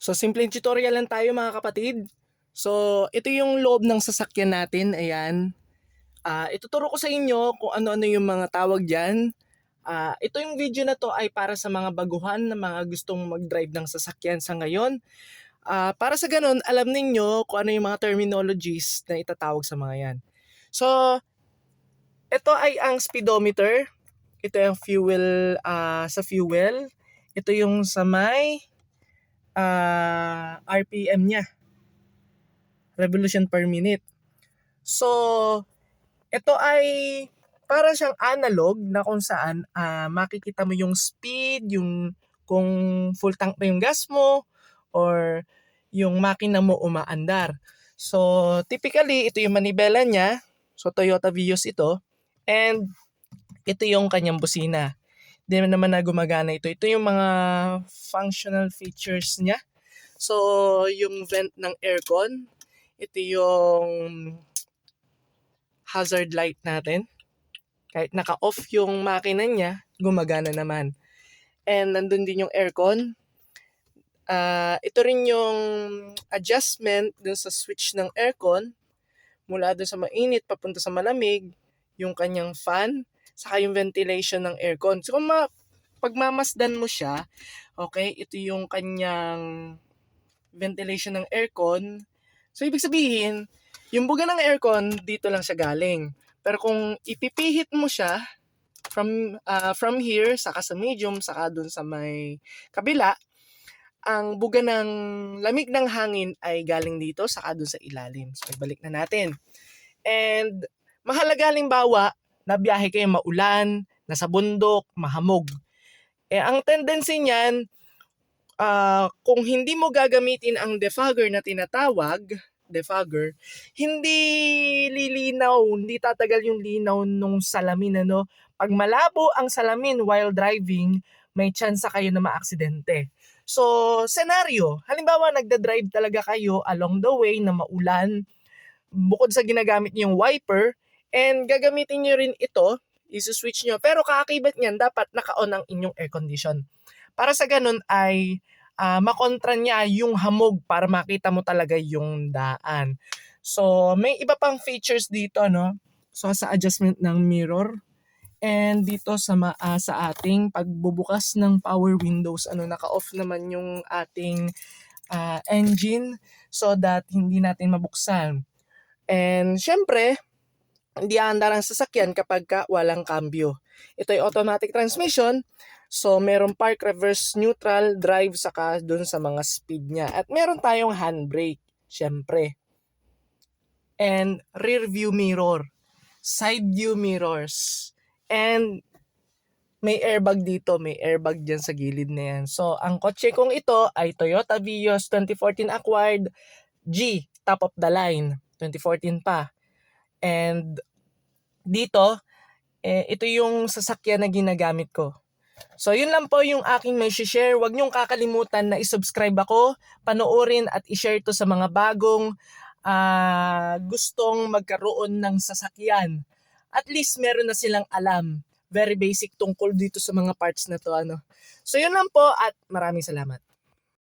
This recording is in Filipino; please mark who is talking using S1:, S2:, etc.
S1: So, simpleng tutorial lang tayo mga kapatid. So, ito yung loob ng sasakyan natin. Ayan. Ah, ituturo ko sa inyo kung ano-ano yung mga tawag dyan. Ah, ito yung video na to ay para sa mga baguhan na mga gustong mag-drive ng sasakyan sa ngayon. Ah, para sa ganun, alam ninyo kung ano yung mga terminologies na itatawag sa mga yan. So, ito ay ang speedometer. Ito yung fuel ah, sa fuel. Ito yung sa may ah, RPM niya. Revolution per minute. So, ito ay para siyang analog na kung saan ah, makikita mo yung speed, yung kung full tank pa yung gas mo, or yung makina mo umaandar. So, typically, ito yung manibela niya. So, Toyota Vios ito. And, ito yung kanyang busina. Hindi naman na gumagana ito. Ito yung mga functional features niya. So, yung vent ng aircon. Ito yung hazard light natin. Kahit naka-off yung makina niya, gumagana naman. And nandun din yung aircon. Ah, ito rin yung adjustment dun sa switch ng aircon mula dun sa mainit papunta sa malamig, yung kanyang fan, saka yung ventilation ng aircon. So kung ma- pagmamasdan mo siya, okay, ito yung kanyang ventilation ng aircon. So ibig sabihin, yung buga ng aircon dito lang siya galing. Pero kung ipipihit mo siya from ah, from here saka sa medium saka dun sa may kabila, ang buga ng lamig ng hangin ay galing dito saka dun sa ilalim. So ibalik na natin. And mahalaga halimbawa na biyahe kayo maulan, nasa bundok, mahamog. Eh ang tendency niyan ah, kung hindi mo gagamitin ang defogger na tinatawag, defogger, hindi lilinaw, hindi tatagal yung linaw nung salamin ano. Pag malabo ang salamin while driving, may chance kayo na maaksidente. So, senaryo, halimbawa nagda-drive talaga kayo along the way na maulan, bukod sa ginagamit niyo yung wiper, and gagamitin niyo rin ito, isuswitch niyo. Pero kaakibat niyan, dapat naka-on ang inyong air condition. Para sa ganun ay ah, makontra niya yung hamog para makita mo talaga yung daan. So, may iba pang features dito, no? So, sa adjustment ng mirror, And dito sa ma- ah, sa ating pagbubukas ng power windows, ano naka-off naman yung ating ah, engine so that hindi natin mabuksan. And syempre, hindi aandar ang sasakyan kapag ka walang cambio. Ito ay automatic transmission. So, meron park, reverse, neutral, drive, saka dun sa mga speed niya. At meron tayong handbrake, syempre. And rear view mirror, side view mirrors, And may airbag dito, may airbag dyan sa gilid na yan. So, ang kotse kong ito ay Toyota Vios 2014 acquired G, top of the line, 2014 pa. And dito, eh, ito yung sasakyan na ginagamit ko. So, yun lang po yung aking may share. Huwag niyong kakalimutan na isubscribe ako, panoorin at ishare to sa mga bagong ah, gustong magkaroon ng sasakyan at least meron na silang alam. Very basic tungkol dito sa mga parts na to. Ano. So yun lang po at maraming salamat.